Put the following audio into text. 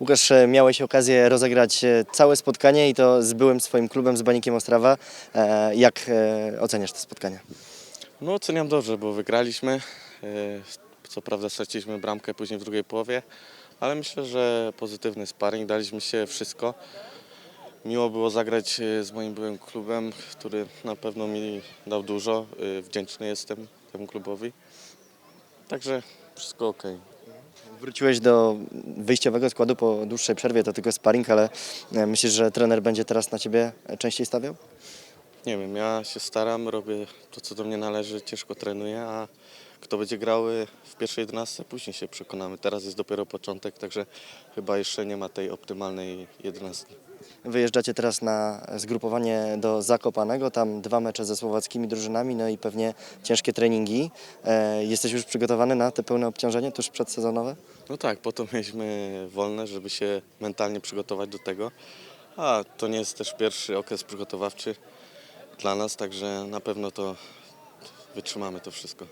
Łukasz, e, miałeś okazję rozegrać e, całe spotkanie i to z byłym swoim klubem, z Banikiem Ostrawa. E, Jak oceniasz to spotkanie? No oceniam dobrze, bo wygraliśmy. Co prawda straciliśmy bramkę później w drugiej połowie, ale myślę, że pozytywny sparring, daliśmy się wszystko. Miło było zagrać z moim byłym klubem, który na pewno mi dał dużo. Wdzięczny jestem temu klubowi. Także wszystko ok. Wróciłeś do wyjściowego składu po dłuższej przerwie, to tylko sparring, ale e, myślisz, że trener będzie teraz na ciebie częściej stawiał? Nie wiem, ja się staram, robię to, co do mnie należy, ciężko trenuję, a kto będzie grał e, w pierwszej 11, później się przekonamy. Teraz jest dopiero początek, także chyba jeszcze nie ma tej optymalnej 11. Wyjeżdżacie teraz na zgrupowanie do Zakopanego, tam dwa mecze ze słowackimi drużynami, no i pewnie ciężkie treningi. E, Jesteś już przygotowany na te pełne obciążenie tuż przedsezonowe? No tak, po to mieliśmy wolne, żeby się mentalnie przygotować do tego. A to nie jest też pierwszy okres przygotowawczy dla nas, także na pewno to wytrzymamy to wszystko.